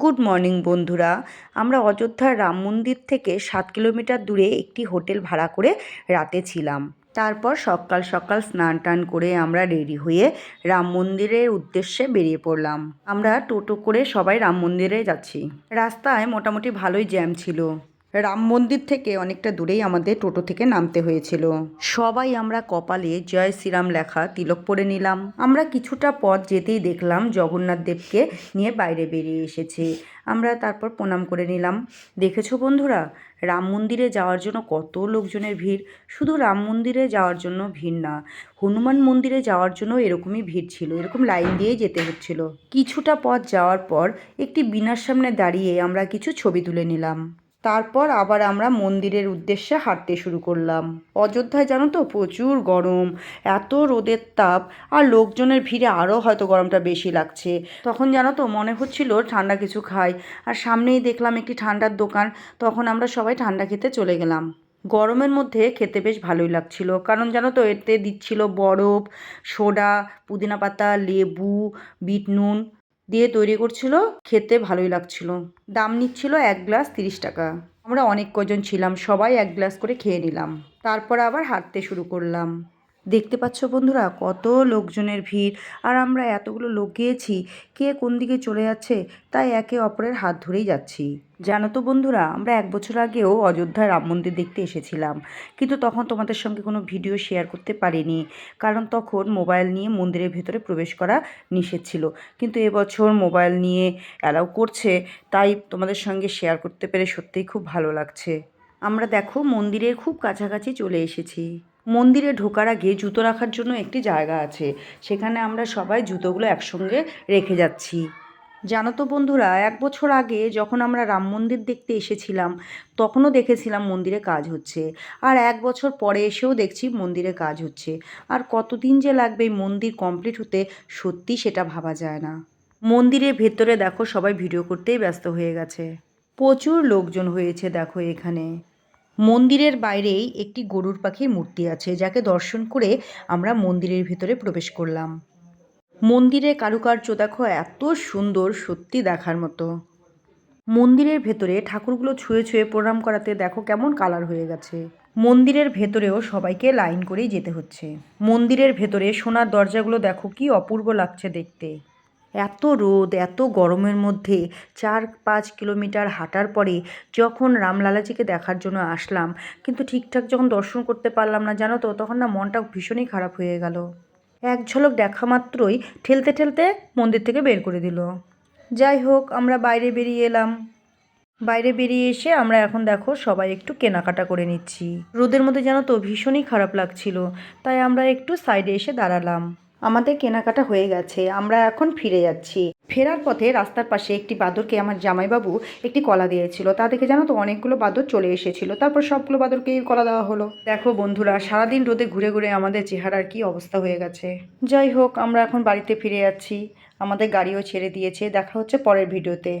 Good morning বন্ধুরা। আমরা অযোধ্যার রাম মন্দির থেকে সাত কিলোমিটার দূরে একটি হোটেল ভাড়া করে রাতে ছিলাম। তারপর সকাল সকাল স্নান টান করে আমরা রেডি হয়ে রাম মন্দিরের উদ্দেশ্যে বেরিয়ে পড়লাম। আমরা টোটো করে সবাই রাম মন্দিরে যাচ্ছি। রাস্তায় মোটামুটি ভালোই জ্যাম ছিল। রাম মন্দির থেকে অনেকটা দূরেই আমাদের টোটো থেকে নামতে হয়েছিল। সবাই আমরা কপালে জয় শ্রীরাম লেখা তিলক পরে নিলাম। আমরা কিছুটা পথ যেতেই দেখলাম জগন্নাথ দেবকে নিয়ে বাইরে বেরিয়ে এসেছে। আমরা তারপর প্রণাম করে নিলাম। দেখেছ বন্ধুরা, রাম মন্দিরে যাওয়ার জন্য কত লোকজনের ভিড়। শুধু রাম মন্দিরে যাওয়ার জন্য ভিড় না, হনুমান মন্দিরে যাওয়ার জন্য এরকমই ভিড় ছিল, এরকম লাইন দিয়েই যেতে হচ্ছিল। কিছুটা পথ যাওয়ার পর একটি বিনার সামনে দাঁড়িয়ে আমরা কিছু ছবি তুলে নিলাম। তারপর আবার আমরা মন্দিরের উদ্দেশ্যে হাঁটতে শুরু করলাম। অযোধ্যায় জানো তো প্রচুর গরম, এত রোদের তাপ, আর লোকজনের ভিড়ে আরও হয়তো গরমটা বেশি লাগছে। তখন জানো তো মনে হচ্ছিল ঠান্ডা কিছু খাই, আর সামনেই দেখলাম একটি ঠান্ডার দোকান, তখন আমরা সবাই ঠান্ডা খেতে চলে গেলাম। গরমের মধ্যে খেতে বেশ ভালোই লাগছিল, কারণ জানো তো এতে দিচ্ছিল বরফ, সোডা, পুদিনা পাতা, লেবু, বিট নুন। দিয়ে তৈরি করছিল, খেতে ভালোই লাগছিল। দাম নিচ্ছিল এক গ্লাস তিরিশ টাকা। আমরা অনেক কজন ছিলাম, সবাই এক গ্লাস করে খেয়ে নিলাম। তারপর আবার হাঁটতে শুরু করলাম। দেখতে পাচ্ছ বন্ধুরা কত লোকজনের ভিড়। আর আমরা এতগুলো লোক গিয়েছি, কে কোন দিকে চলে যাচ্ছে, তাই একে অপরের হাত ধরেই যাচ্ছি। জানো তো বন্ধুরা, আমরা এক বছর আগেও অযোধ্যায় রাম মন্দির দেখতে এসেছিলাম। কিন্তু তখন তোমাদের সঙ্গে কোনো ভিডিও শেয়ার করতে পারিনি, কারণ তখন মোবাইল নিয়ে মন্দিরের ভেতরে প্রবেশ করা নিষেধ ছিল। কিন্তু এবছর মোবাইল নিয়ে অ্যালাউ করছে, তাই তোমাদের সঙ্গে শেয়ার করতে পেরে সত্যিই খুব ভালো লাগছে। আমরা দেখো মন্দিরের খুব কাছাকাছি চলে এসেছি। মন্দিরে ঢোকার আগে জুতো রাখার জন্য একটি জায়গা আছে। সেখানে আমরা সবাই জুতোগুলো একসঙ্গে রেখে যাচ্ছি। জানো তো বন্ধুরা, এক বছর আগে যখন আমরা রাম মন্দির দেখতে এসেছিলাম, তখনও দেখেছিলাম মন্দিরে কাজ হচ্ছে। আর এক বছর পরে এসেও দেখছি মন্দিরে কাজ হচ্ছে। আর কতদিন যে লাগবে মন্দির কমপ্লিট হতে, সত্যি সেটা ভাবা যায় না। মন্দিরের ভেতরে দেখো সবাই ভিডিও করতেই ব্যস্ত হয়ে গেছে। প্রচুর লোকজন হয়েছে দেখো এখানে। মন্দিরের বাইরেই একটি গরুর পাখির মূর্তি আছে, যাকে দর্শন করে আমরা মন্দিরের ভিতরে প্রবেশ করলাম। মন্দিরের কারুকার্য দেখো এত সুন্দর সত্যি দেখার মতো। মন্দিরের ভেতরে ঠাকুরগুলো ছুঁয়ে ছুঁয়ে প্রণাম করাতে দেখো কেমন কালার হয়ে গেছে। মন্দিরের ভেতরেও সবাইকে লাইন করেই যেতে হচ্ছে। মন্দিরের ভেতরে সোনার দরজাগুলো দেখো কি অপূর্ব লাগছে দেখতে। এত রোদ, এত গরমের মধ্যে চার পাঁচ কিলোমিটার হাঁটার পরে যখন রামলালাজিকে দেখার জন্য আসলাম, কিন্তু ঠিকঠাক যখন দর্শন করতে পারলাম না, জানো তো, তখন না মনটা ভীষণই খারাপ হয়ে গেল। এক ঝলক দেখা মাত্রই ঠেলতে ঠেলতে মন্দির থেকে বের করে দিল। যাই হোক, আমরা বাইরে বেরিয়ে এলাম। বাইরে বেরিয়ে এসে আমরা এখন দেখো সবাই একটু কেনাকাটা করে নিচ্ছি। রোদের মধ্যে জানো তো ভীষণই খারাপ লাগছিল, তাই আমরা একটু সাইডে এসে দাঁড়ালাম। আমাদের কেনাকাটা হয়ে গেছে, আমরা এখন ফিরে যাচ্ছি। ফেরার পথে রাস্তার পাশে একটি বাদরকে আমার জামাইবাবু একটি কলা দিয়েছিল। তা দেখে জানো তো অনেকগুলো বাদর চলে এসেছিল। তারপর সবগুলো বাদরকে কলা দেওয়া হলো। দেখো বন্ধুরা, সারাদিন রোদে ঘুরে ঘুরে আমাদের চেহারার কি অবস্থা হয়ে গেছে। যাই হোক, আমরা এখন বাড়িতে ফিরে যাচ্ছি। আমাদের গাড়িও ছেড়ে দিয়েছে। দেখা হচ্ছে পরের ভিডিওতে।